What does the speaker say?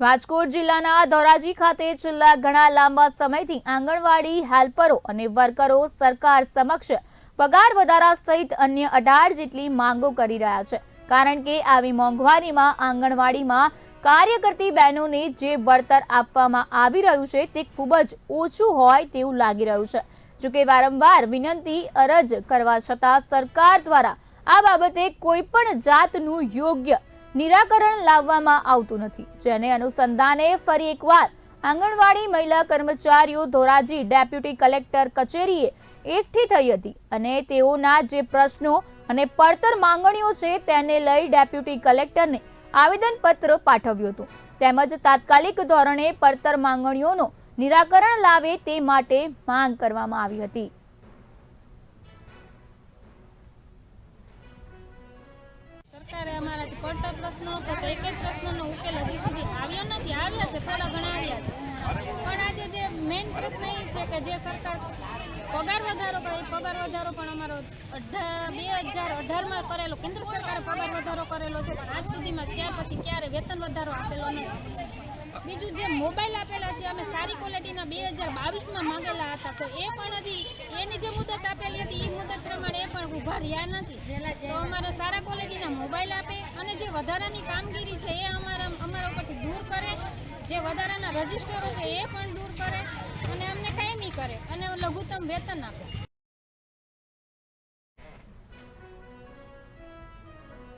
રાજકોટ જિલ્લાના ધોરાજી ખાતે છેલ્લા ઘણા લાંબા સમયથી આંગણવાડી હેલ્પરો અને વર્કરો સરકાર સમક્ષ પગાર વધારા સહિત અન્ય અઢાર જેટલી માંગો કરી રહ્યા છે. કારણ કે આવી મોંઘવારીમાં આંગણવાડીમાં કાર્ય કરતી બહેનોને જે વળતર આપવામાં આવી રહ્યું છે તે ખૂબ જ ઓછું હોય તેવું લાગી રહ્યું છે. જોકે વારંવાર વિનંતી અરજ કરવા છતાં સરકાર દ્વારા આ બાબતે કોઈ પણ જાતનું યોગ્ય નિરાકરણ લાવવામાં આવતું નથી. જેને અનુસંધાને ફરી એકવાર આંગણવાડી મહિલા કર્મચારીઓ ધોરાજી ડેપ્યુટી કલેક્ટર કચેરીએ એકઠી થઈ હતી અને તેઓના જે પ્રશ્નો અને પડતર માંગણીઓ છે તેને લઈ ડેપ્યુટી કલેક્ટરને આવેદનપત્ર પાઠવ્યું હતું. તેમજ તાત્કાલિક ધોરણે પડતર માંગણીઓનો નિરાકરણ લાવે તે માટે માંગ કરવામાં આવી હતી. પ્રશ્નો કે તો એક એક પ્રશ્નનો ઉકેલ હજી સુધી આવ્યો નથી. આવ્યા છે, થોડા ઘણા આવ્યા છે. પણ આજે જે મેઇન પ્રશ્ન એ છે કે જે સરકાર પગાર વધારો કરે પગાર વધારો પણ અમારો બે હજાર અઢારમાં કરેલો, કેન્દ્ર સરકારે પગાર વધારો કરેલો છે, પણ આજ સુધીમાં ત્યાર પછી ક્યારે વેતન વધારો આપેલો નથી. બીજું જે મોબાઈલ આપેલા છે, અમે સારી ક્વોલિટીના બે હજાર બાવીસમાં માંગેલા હતા, તો એ પણ હજી એની જે મુદત આપેલી હતી, એ મુદત પ્રમાણે એ પણ ઊભા રહ્યા નથી. તો અમારે સારા ક્વોલિટીના મોબાઈલ આપે અને જે વધારાની કામગીરી છે એ અમારા અમારા ઉપરથી દૂર કરે, જે વધારાના રજિસ્ટરો છે એ પણ દૂર કરે અને અમને કાયમી કરે અને લઘુત્તમ વેતન આપે.